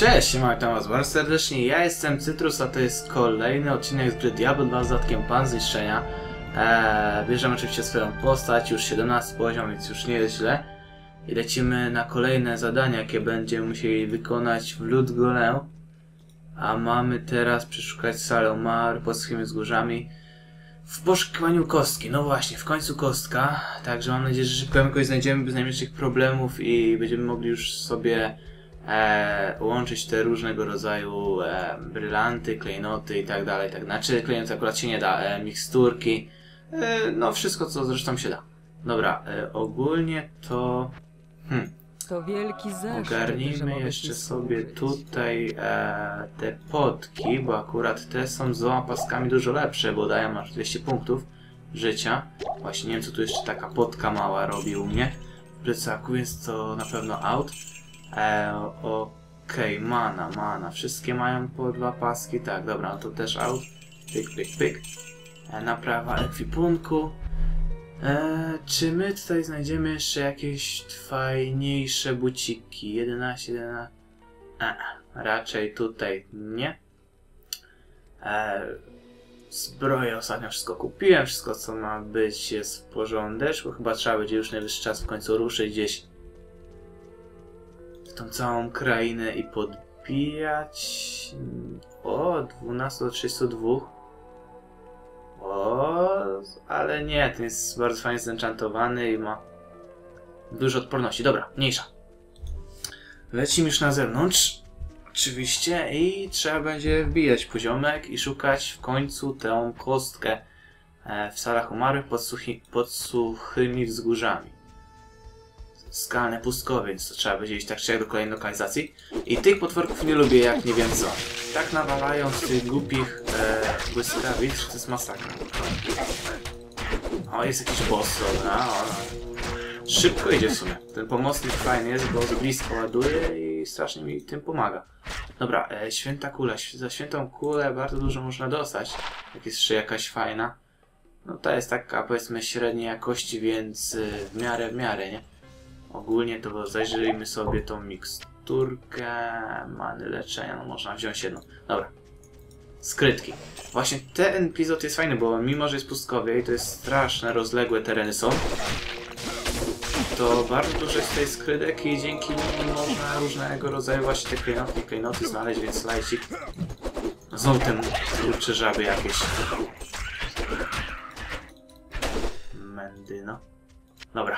Cześć, witam was bardzo serdecznie. Ja jestem Cytrus, a to jest kolejny odcinek z gry Diablo 2 z dodatkiem Pan Zniszczenia. Eee, bierzemy oczywiście swoją postać, już 17 poziom, więc już nie jest źle. I lecimy na kolejne zadania, jakie będziemy musieli wykonać w Ludgolę. A mamy teraz przeszukać salę Mar pod schymi wzgórzami w poszukiwaniu kostki. No właśnie, w końcu kostka. Także mam nadzieję, że szybko jakoś znajdziemy bez najmniejszych problemów i będziemy mogli już sobie e, łączyć te różnego rodzaju e, brylanty, klejnoty i tak dalej. Tak, znaczy klejnoty akurat się nie da, e, miksturki, e, no wszystko co zresztą się da. Dobra, e, ogólnie to... Hmm, To wielki zaszczyt, Ogarnijmy jeszcze sobie tutaj e, te potki, bo akurat te są z dwoma paskami dużo lepsze, bo dają aż 200 punktów życia. Właśnie nie wiem co tu jeszcze taka potka mała robi u mnie w plecaku, więc to na pewno out. E, Okej, mana, mana. Wszystkie mają po dwa paski, tak, dobra, no to też out. Pyk, pyk, pyk. E, naprawa ekwipunku. E, czy my tutaj znajdziemy jeszcze jakieś fajniejsze buciki? 11, 11. E, raczej tutaj nie. E, zbroję ostatnio wszystko kupiłem, wszystko co ma być jest w porządeczku. Chyba trzeba będzie już najwyższy czas w końcu ruszyć gdzieś tą całą krainę i podbijać. O, 12 do 32. O, ale nie, ten jest bardzo fajnie zenchantowany i ma dużo odporności. Dobra, mniejsza. Lecimy już na zewnątrz. Oczywiście i trzeba będzie wbijać poziomek i szukać w końcu tę kostkę e, w salach umarłych pod, suchi, pod suchymi wzgórzami. Skalne pustkowie, więc to trzeba będzie iść tak czy jak do kolejnej lokalizacji. I tych potworków nie lubię jak nie wiem co. Tak nawalają z tych głupich e, błyskawic, to jest masakra. O, jest jakiś boss, dobra. O, szybko idzie w sumie. Ten pomocnik fajny jest, bo z blisko ładuje i strasznie mi tym pomaga. Dobra, e, święta kula. Za świętą kulę bardzo dużo można dostać. Jak jest jakaś fajna. No ta jest taka powiedzmy średniej jakości, więc e, w miarę, w miarę, nie? Ogólnie to zajrzyjmy sobie tą miksturkę many leczenia. No można wziąć jedną. Dobra. Skrytki. Właśnie ten epizod jest fajny, bo mimo, że jest pustkowie i to jest straszne, rozległe tereny są, to bardzo dużo jest tej skrytek i dzięki nim można różnego rodzaju właśnie te klejnoty, klejnoty znaleźć, więc lajcik. Znowu ten kurcze żaby jakieś. Mendy, no. Dobra.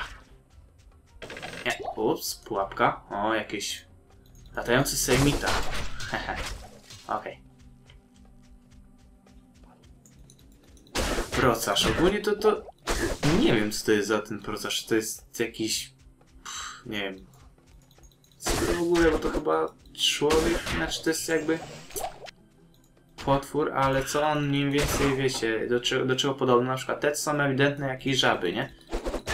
Ups, pułapka. O, jakieś latający sejmita. Hehe. Okej. Procarz. Ogólnie to, to... Nie wiem, co to jest za ten procarz. To jest jakiś... Pff, nie wiem. Co to w ogóle, bo to chyba człowiek, znaczy to jest jakby... Potwór, ale co on mniej więcej, wiecie, do, czego- do czego podobny? Na przykład te są ewidentne jakieś żaby, nie?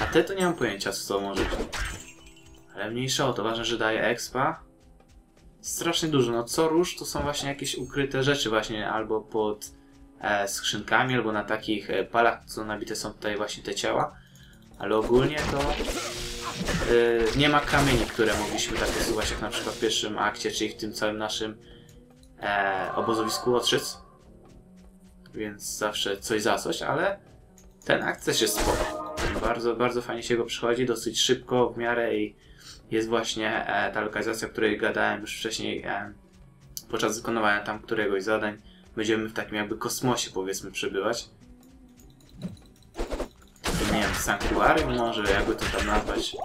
A te to nie mam pojęcia, co to może być. Ale mniejsza o to, ważne, że daje expa. Strasznie dużo, no co róż to są właśnie jakieś ukryte rzeczy właśnie, albo pod e, skrzynkami, albo na takich e, palach, co nabite są tutaj właśnie te ciała. Ale ogólnie to e, nie ma kamieni, które mogliśmy tak usuwać, jak na przykład w pierwszym akcie, czyli w tym całym naszym e, obozowisku Otrzyc. Więc zawsze coś za coś, ale ten akt też jest spoko. Bardzo, bardzo fajnie się go przychodzi, dosyć szybko, w miarę i jest właśnie e, ta lokalizacja, o której gadałem już wcześniej e, podczas wykonywania tam któregoś zadań. Będziemy w takim jakby kosmosie powiedzmy przebywać. Nie wiem, sanktuarium może, jakby to tam nazwać.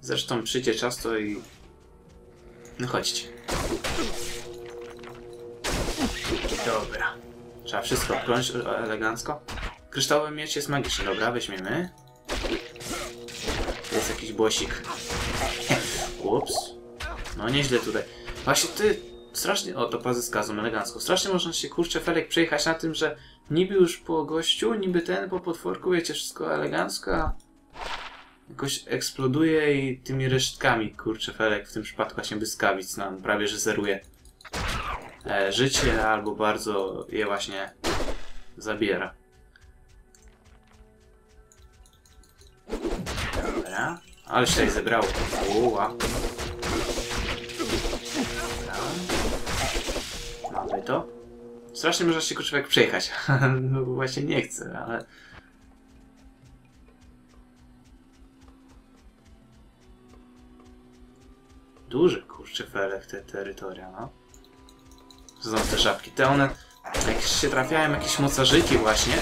Zresztą przyjdzie czas to i... No chodźcie. Dobra. Trzeba wszystko obkląć e, elegancko. Kryształowy miecz jest magiczny, dobra, weźmiemy. Jest jakiś błosik. Ups. No nieźle tutaj. Właśnie ty strasznie... O, to pazy skazą elegancko. Strasznie można się, kurczę, Felek, przejechać na tym, że niby już po gościu, niby ten po potworku, wiecie, wszystko elegancko, jakoś eksploduje i tymi resztkami, kurczę, Felek, w tym przypadku właśnie błyskawic nam prawie, że zeruje e, życie, albo bardzo je właśnie zabiera. Ale się zebrało. Uła. Dobra. to. Strasznie można się kurczewek przejechać. no właśnie nie chcę, ale... Duże kurcze felek te terytoria, no. Znowu te żabki. Te one, jak się trafiają jakieś mocarzyki właśnie,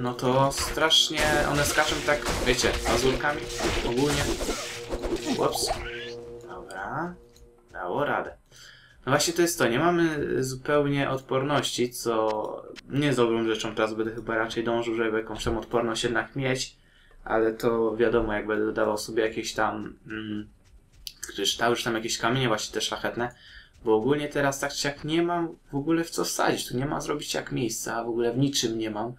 no to strasznie one skaczą tak, wiecie, mazurkami ogólnie. Ups. Dobra. Dało radę. No właśnie to jest to, nie mamy zupełnie odporności, co nie jest dobrą rzeczą, teraz będę chyba raczej dążył, żeby jakąś tam odporność jednak mieć, ale to wiadomo, jak będę dodawał sobie jakieś tam mm, kryształy, czy tam jakieś kamienie właśnie te szlachetne, bo ogólnie teraz tak czy jak nie mam w ogóle w co wsadzić, tu nie ma zrobić jak miejsca, w ogóle w niczym nie mam,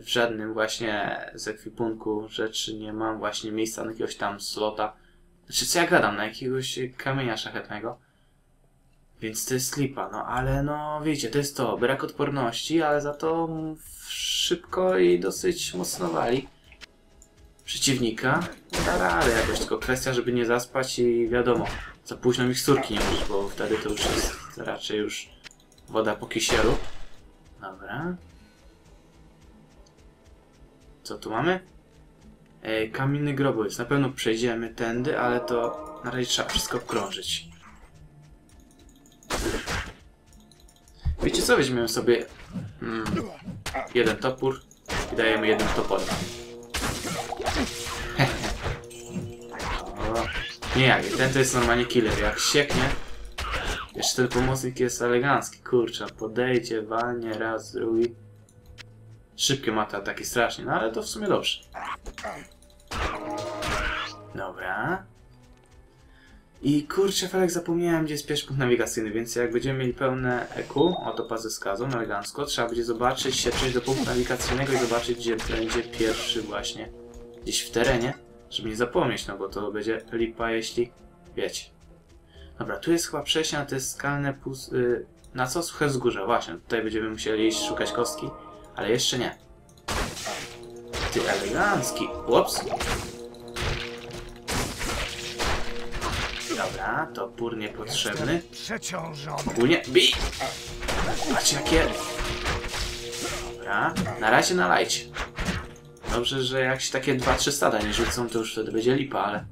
w żadnym właśnie z ekwipunku rzeczy nie mam właśnie miejsca na jakiegoś tam slota, znaczy co ja gadam, na jakiegoś kamienia szlachetnego. Więc to jest lipa, no ale no wiecie, to jest to, brak odporności, ale za to szybko i dosyć mocno wali przeciwnika. Da radę jakoś, tylko kwestia, żeby nie zaspać i wiadomo, za późno miksturki nie użyć, bo wtedy to już jest raczej już woda po kisielu. Dobra. Co tu mamy? E, kamienny grobowiec. Na pewno przejdziemy tędy, ale to na razie trzeba wszystko obkrążyć. Wiecie co? Weźmiemy sobie mm, jeden topór i dajemy jeden topor. nie jak, ten to jest normalnie killer. Jak sieknie, jeszcze ten pomocnik jest elegancki. Kurczę, podejdzie, walnie raz, drugi. Szybkie ma te ataki strasznie, no ale to w sumie dobrze. Dobra. I kurczę, Felek, zapomniałem, gdzie jest pierwszy punkt nawigacyjny, więc jak będziemy mieli pełne EQ, oto pas ze skazą, elegancko, trzeba będzie zobaczyć się, przejść do punktu nawigacyjnego i zobaczyć, gdzie będzie pierwszy właśnie gdzieś w terenie, żeby nie zapomnieć, no bo to będzie lipa, jeśli wiecie. Dobra, tu jest chyba przejście na te skalne pus... Yy, na co? Suche wzgórze, właśnie, tutaj będziemy musieli iść szukać kostki, ale jeszcze nie. Ty elegancki, ups. Dobra, topór niepotrzebny. Przeciążony. Ogólnie, bij! Patrzcie jakie... Dobra, na razie nalajcie. Dobrze, że jak się takie 2-3 stada nie rzucą, to już wtedy będzie lipa, ale...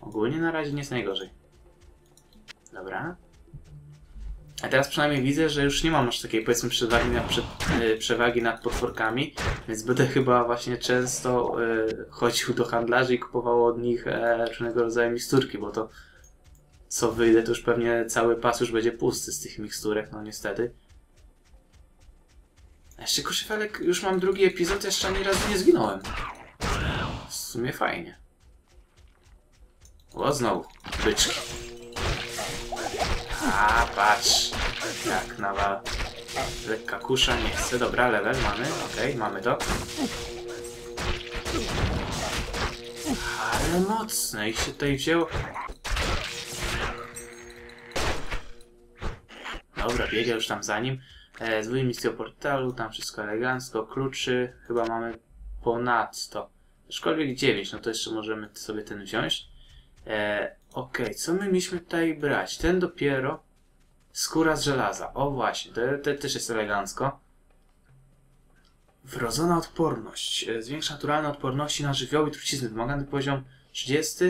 Ogólnie na razie nie jest najgorzej. Dobra. A teraz przynajmniej widzę, że już nie mam aż takiej powiedzmy przewagi nad, przed, yy, przewagi nad potworkami, więc będę chyba właśnie często yy, chodził do handlarzy i kupował od nich e, różnego rodzaju miksturki, bo to co wyjdę, to już pewnie cały pas już będzie pusty z tych miksturek, no niestety. A jeszcze kuszyfelek, już mam drugi epizod, jeszcze ani razu nie zginąłem. W sumie fajnie. O, znowu, byczki. A, patrz. Jak nawala. Lekka kusza, nie chcę. Dobra, level mamy, okej, mamy to. Ale mocne, ich się tutaj wzięło. Dobra, biega już tam za nim. E, Zwój misję portalu, tam wszystko elegancko. Kluczy chyba mamy ponadto. Aczkolwiek 9, no to jeszcze możemy sobie ten wziąć. E, Okej, okay. co my mieliśmy tutaj brać? Ten dopiero skóra z żelaza. O właśnie, to, to też jest elegancko. Wrodzona odporność. E, Zwiększa naturalne odporności na żywioły i trucizny. Wymagany poziom 30.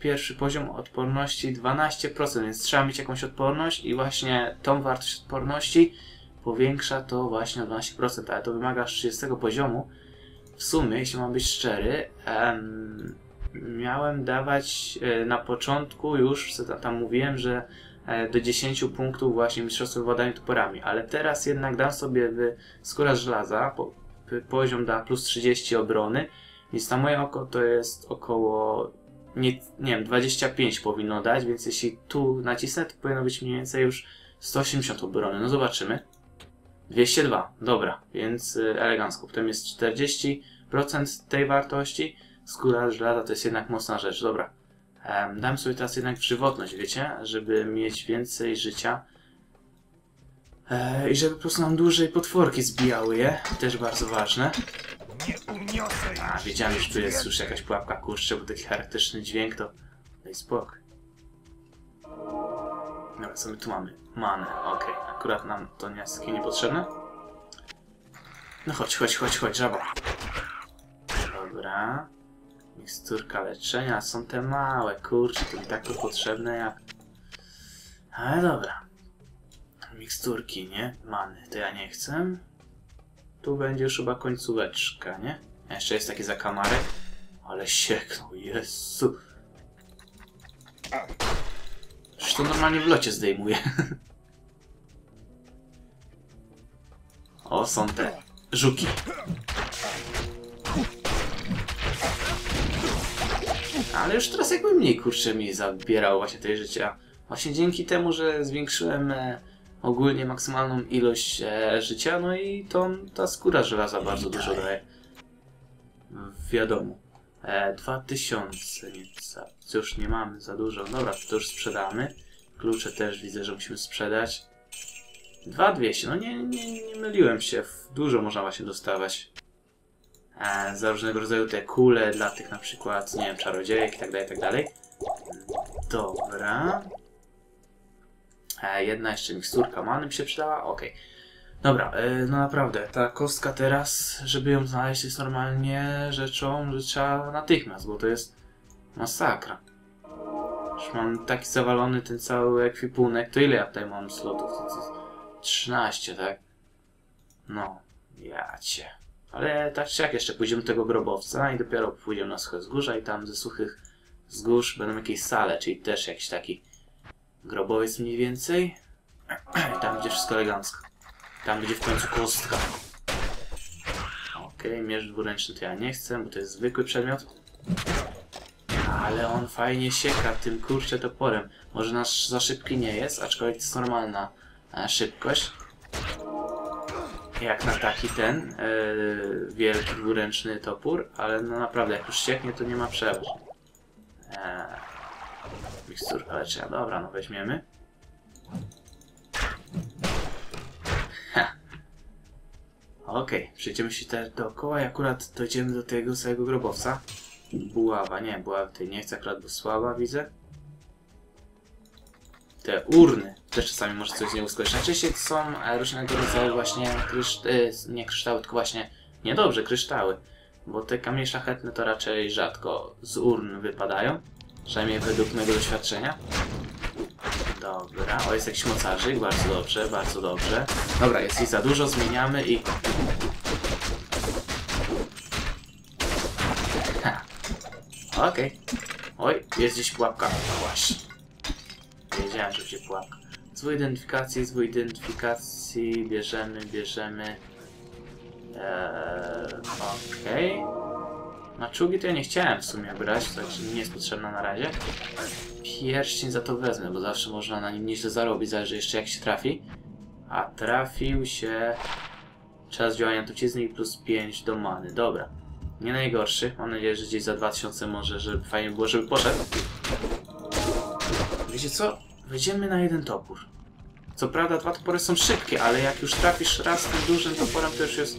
Pierwszy poziom odporności 12%, więc trzeba mieć jakąś odporność i właśnie tą wartość odporności powiększa to właśnie o 12%, ale to wymaga 30 poziomu. W sumie, jeśli mam być szczery, em, miałem dawać e, na początku już, co tam, mówiłem, że e, do 10 punktów właśnie mistrzostwo władania toporami, ale teraz jednak dam sobie w skóra żelaza, po, poziom da plus 30 obrony, więc na moje oko to jest około, nie, nie wiem, 25 powinno dać, więc jeśli tu nacisnę, to powinno być mniej więcej już 180 obrony, no zobaczymy. 202, dobra, więc y, elegancko. Potem jest 40% tej wartości. Skóra żelaza to jest jednak mocna rzecz, dobra. Um, dam sobie teraz jednak żywotność, wiecie, żeby mieć więcej życia. E, I żeby po prostu nam dłużej potworki zbijały je, też bardzo ważne. A, wiedziałem, że tu jest już jakaś pułapka kurczę, bo taki charakterystyczny dźwięk to... Daj spokój. Dobra, co my tu mamy? Manę, okej. Akurat nam to nie jest takie niepotrzebne. No chodź, chodź, chodź, chodź, żaba. Dobra. Miksturka leczenia, są te małe, kurczę, to mi tak to potrzebne jak... Ale dobra. Miksturki, nie? Many, to ja nie chcę. Tu będzie już chyba końcóweczka, nie? Jeszcze jest taki zakamarek. Ale sieknął, Jezu. Przecież to normalnie w locie zdejmuje. O, są te żuki. Ale już teraz jakby mniej kurczę mi zabierało właśnie tej życia. Właśnie dzięki temu, że zwiększyłem e, ogólnie maksymalną ilość e, życia, no i to ta skóra żelaza bardzo dużo daje. Wiadomo. E, 2000 nieca. Już nie mamy za dużo. Dobra, to już sprzedamy. Klucze też widzę, że musimy sprzedać. 2200. No nie, nie, nie myliłem się. Dużo można właśnie dostawać. E, za różnego rodzaju te kule dla tych na przykład, nie wiem, czarodziejek i tak dalej, tak dalej. Dobra. E, jedna jeszcze miksturka many mi się przydała? Okej. Dobra, e, no naprawdę, ta kostka teraz, żeby ją znaleźć jest normalnie rzeczą, że trzeba natychmiast, bo to jest masakra. Już mam taki zawalony ten cały ekwipunek, to ile ja tutaj mam slotów? To, to, 13, tak? No, ja cię. Ale tak czy jak jeszcze pójdziemy do tego grobowca i dopiero pójdziemy na suche wzgórza i tam ze suchych wzgórz będą jakieś sale, czyli też jakiś taki grobowiec mniej więcej. I tam będzie wszystko elegancko. Tam będzie w końcu kostka. Okej, miecz dwuręczny to ja nie chcę, bo to jest zwykły przedmiot. Ale on fajnie sieka tym kurczę toporem. Może nasz za szybki nie jest, aczkolwiek to jest normalna e, szybkość. Jak na taki ten e, wielki dwuręczny topór, ale no naprawdę jak już sieknie to nie ma przeważ. E, miksturka leczenia, dobra, no weźmiemy. Okej, przejdziemy się teraz dookoła i akurat dojdziemy do tego całego grobowca. Buława, nie, buława tutaj nie chcę, akurat bo słaba widzę. Te urny też czasami może coś z nie uskoczyć. Najczęściej to są e, różnego rodzaju właśnie kryształy, nie kryształy, tylko właśnie, niedobrze, kryształy. Bo te kamienie szlachetne to raczej rzadko z urn wypadają. Przynajmniej według mojego doświadczenia. Dobra, o jest jakiś mocarzyk, bardzo dobrze, bardzo dobrze. Dobra, jest ich za dużo, zmieniamy i... Ha. Okej. Oj, jest gdzieś pułapka. No właśnie. Wiedziałem, że będzie pułapka. Identyfikacji, zwój identyfikacji, bierzemy, bierzemy. Eee, Okej. Maczugi to ja nie chciałem w sumie brać, także nie jest potrzebna na razie. Pierścień za to wezmę, bo zawsze można na nim nieźle zarobić, zależy jeszcze jak się trafi. A trafił się... Czas działania trucizny i plus 5 do many. Dobra. Nie najgorszy. Mam nadzieję, że gdzieś za 2000 może, żeby fajnie było, żeby poszedł. Wiecie co? Wejdziemy na jeden topór. Co prawda dwa topory są szybkie, ale jak już trafisz raz tym dużym toporem, to już jest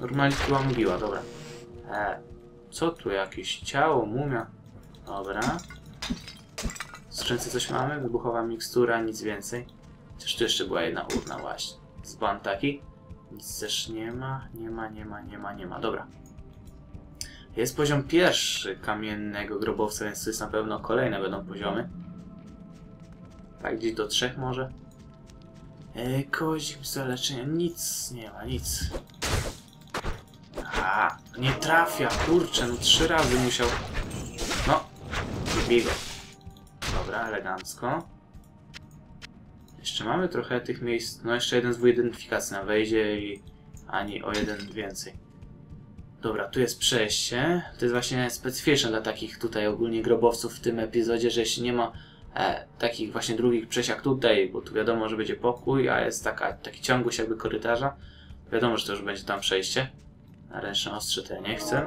normalnie chyba mówiła, dobra. E, co tu jakieś ciało, mumia? Dobra. W skrzynce coś mamy? Wybuchowa mikstura, nic więcej. Chociaż tu jeszcze była jedna urna właśnie. Dzban taki. Nic też nie ma, nie ma, nie ma, nie ma, nie ma. Dobra. Jest poziom pierwszy kamiennego grobowca, więc to jest na pewno kolejne będą poziomy. Tak, gdzieś do trzech może. E, kozik za leczenia. Nic nie ma, nic. A, nie trafia, kurczę, no trzy razy musiał. No, bij go. Dobra, elegancko. Jeszcze mamy trochę tych miejsc. No, jeszcze jeden zwój identyfikacji na wejdzie i ani o jeden więcej. Dobra, tu jest przejście. To jest właśnie specyficzne dla takich tutaj ogólnie grobowców w tym epizodzie, że jeśli nie ma e, takich właśnie drugich przejść jak tutaj, bo tu wiadomo, że będzie pokój, a jest taka, taki ciągłość jakby korytarza, wiadomo, że to już będzie tam przejście. Na ręczne ostrze to ja nie chcę.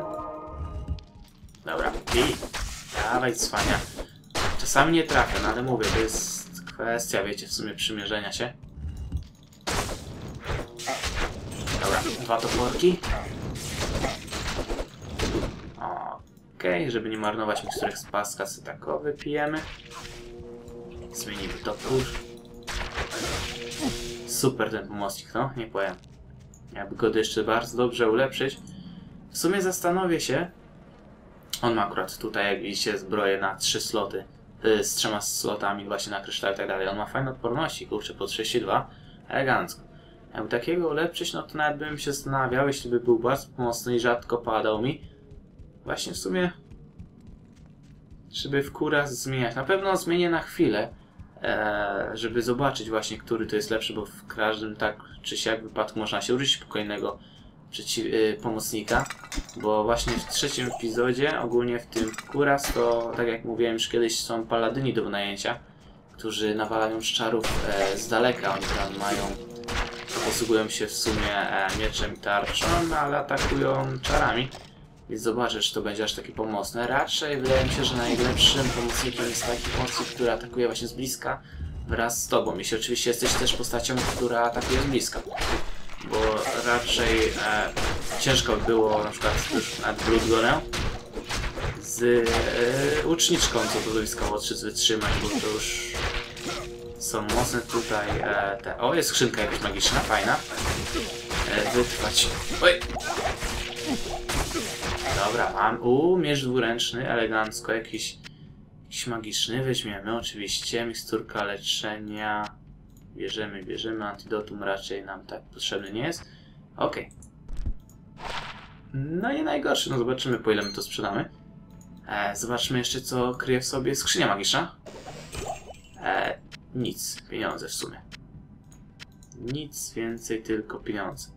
Dobra, i dawaj cwania. Czasami nie trafię, no ale mówię, to jest kwestia, wiecie, w sumie przymierzenia się. Dobra, dwa toporki. Okej, żeby nie marnować miksturek z paska, sobie tak wypijemy. Zmienimy topór. super ten pomocnik, no, nie powiem. Jakby go jeszcze bardzo dobrze ulepszyć. W sumie zastanowię się. On ma akurat tutaj, jak widzicie, zbroję na trzy sloty. y, Z trzema slotami właśnie na kryształ i tak dalej. On ma fajne odporności, kurczę, po 32. Elegancko. Jakby takiego ulepszyć, no to nawet bym się zastanawiał, jeśli by był bardzo pomocny i rzadko padał mi. Właśnie w sumie żeby w zmieniać. Na pewno zmienię na chwilę, żeby zobaczyć właśnie, który to jest lepszy, bo w każdym tak czy siak wypadku można się użyć spokojnego przeciw, e, pomocnika, bo właśnie w trzecim epizodzie, ogólnie w tym kuras, to tak jak mówiłem już kiedyś, są paladyni do wynajęcia, którzy nawalają z czarów e, z daleka, oni tam mają posługują się w sumie e, mieczem i tarczą, no, ale atakują czarami. Więc zobaczę, czy to będzie aż takie pomocne. Raczej wydaje mi się, że najlepszym pomocnikiem jest taki pomocnik, który atakuje właśnie z bliska wraz z tobą. Jeśli oczywiście jesteś też postacią, która atakuje z bliska. Bo raczej e, ciężko by było na przykład już nad z e, łuczniczką, co to wojskowo wytrzymać, bo to już są mocne tutaj e, te... O, jest skrzynka jakaś magiczna, fajna. E, wytrwać. Oj! Dobra, mam. Uuu, miecz dwuręczny, elegancko, jakiś, jakiś magiczny. Weźmiemy oczywiście. Miksturka leczenia. Bierzemy, bierzemy. Antidotum raczej nam tak potrzebny nie jest. Okej. No i najgorszy, no zobaczymy po ile my to sprzedamy. E, zobaczmy jeszcze co kryje w sobie skrzynia magiczna. E, nic, pieniądze w sumie. Nic więcej, tylko pieniądze.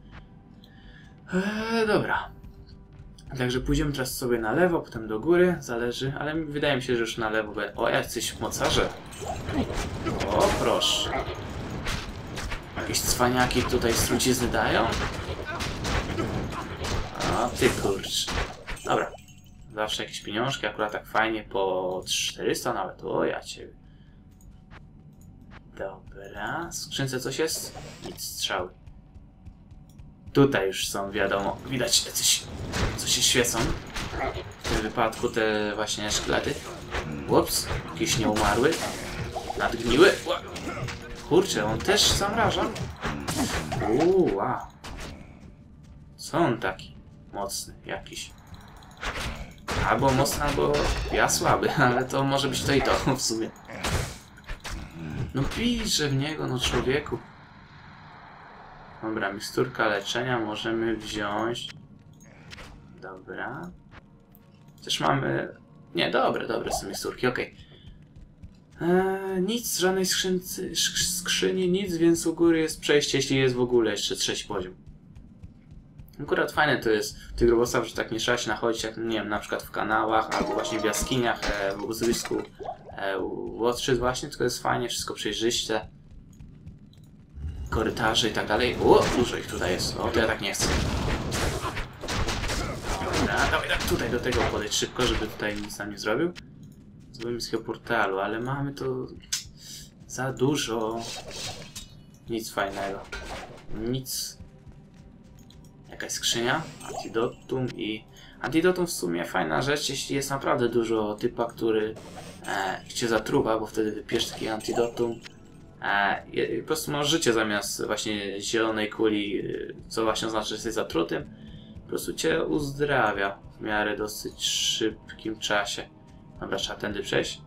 E, dobra. Także pójdziemy teraz sobie na lewo, potem do góry, zależy, ale wydaje mi się, że już na lewo będę. O, jacyś mocarze. O, proszę. Jakieś cwaniaki tutaj trucizny dają? A ty kurcz. Dobra. Zawsze jakieś pieniążki, akurat tak fajnie po 400 nawet. O, ja ciebie. Dobra. W skrzynce coś jest? Nic, strzały. Tutaj już są, wiadomo, widać jacyś, co się świecą. W tym wypadku te właśnie szkielety. Ups, jakiś nieumarły. Nadgniły. Kurczę, on też zamraża. Uuu. Co on taki mocny jakiś? Albo mocny, albo ja słaby, ale to może być to i to w sumie. No pisze w niego, no człowieku. Dobra, miksturka leczenia możemy wziąć. Dobra. Też mamy... Nie, dobre, dobre są miksturki, okej. Eee, nic, żadnej skrzyncy, sk- skrzyni, nic, więc u góry jest przejście, jeśli jest w ogóle jeszcze trzeci poziom. Akurat fajne to jest w tych robotach, że tak nie trzeba się nachodzić, jak nie wiem, na przykład w kanałach, albo właśnie w jaskiniach, e, w obozowisku e, Łotrzyc właśnie, tylko jest fajnie, wszystko przejrzyste korytarze i tak dalej. O, dużo ich tutaj jest. O, to ja tak nie chcę. Dobra, dawaj, dawaj tutaj do tego podejść szybko, żeby tutaj nic nam nie zrobił. Z portalu, ale mamy to za dużo. Nic fajnego. Nic. Jakaś skrzynia, antidotum i... Antidotum w sumie fajna rzecz, jeśli jest naprawdę dużo typa, który e, cię zatruwa, bo wtedy wypijesz taki antidotum I po prostu masz życie zamiast właśnie zielonej kuli, y, co właśnie oznacza, że jesteś zatrutym. Po prostu cię uzdrawia w miarę dosyć szybkim czasie. Dobra, trzeba tędy przejść.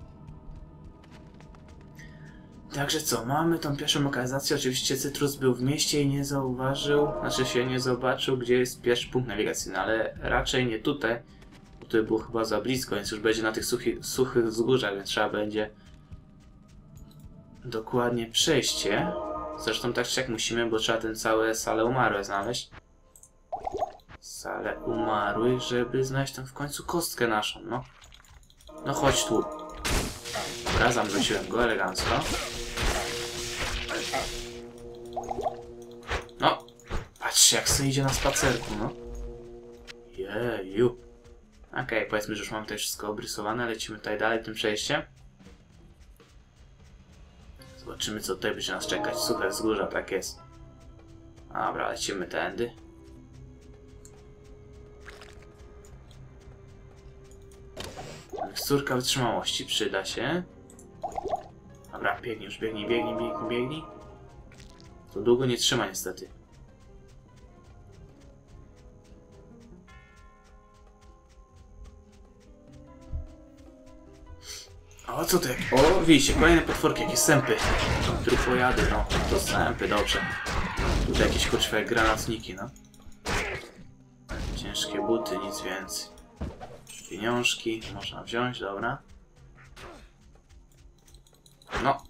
Także co, mamy tą pierwszą lokalizację. Oczywiście Cytrus był w mieście i nie zauważył, znaczy się nie zobaczył, gdzie jest pierwszy punkt nawigacyjny, ale raczej nie tutaj, bo tutaj było chyba za blisko, więc już będzie na tych suchi, suchych wzgórzach, więc trzeba będzie dokładnie przejście. Zresztą tak czy jak musimy, bo trzeba ten całe salę umarłe znaleźć. Salę umarłych, żeby znaleźć tam w końcu kostkę naszą, no. No chodź tu. Dobra, zamroziłem go elegancko. No, patrzcie jak sobie idzie na spacerku, no. Jeju. Okej, powiedzmy, że już mam tutaj wszystko obrysowane, lecimy tutaj dalej tym przejściem. Zobaczymy, co tutaj będzie nas czekać. Suche wzgórza, tak jest. Dobra, lecimy tędy. Miksturka wytrzymałości przyda się. Dobra, biegnij już, biegnij, biegnij, biegnij, biegnij. To długo nie trzyma niestety. O, co jak... O, widzicie, kolejne potworki, jakieś sępy. Trupojady, no. To sępy, dobrze. Tutaj jakieś kurczwe granatniki, no. Ciężkie buty, nic więcej. Pieniążki można wziąć, dobra. No.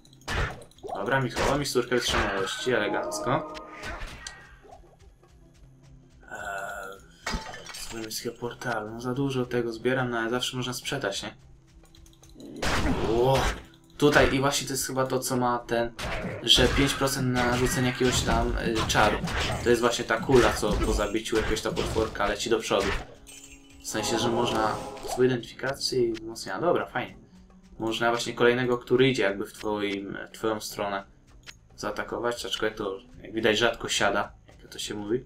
Dobra, Michała, misturkę wytrzymałości, elegancko. Eee, portalu, no za dużo tego zbieram, no ale zawsze można sprzedać, nie? Ło, tutaj i właśnie to jest chyba to, co ma ten, że 5% na rzucenie jakiegoś tam y, czaru. To jest właśnie ta kula, co po zabiciu jakiegoś tam potworka leci do przodu. W sensie, że można z identyfikacji i wzmocnienia. Dobra, fajnie. Można właśnie kolejnego, który idzie jakby w, twoim, w twoją stronę zaatakować, aczkolwiek to jak widać rzadko siada, jak to się mówi.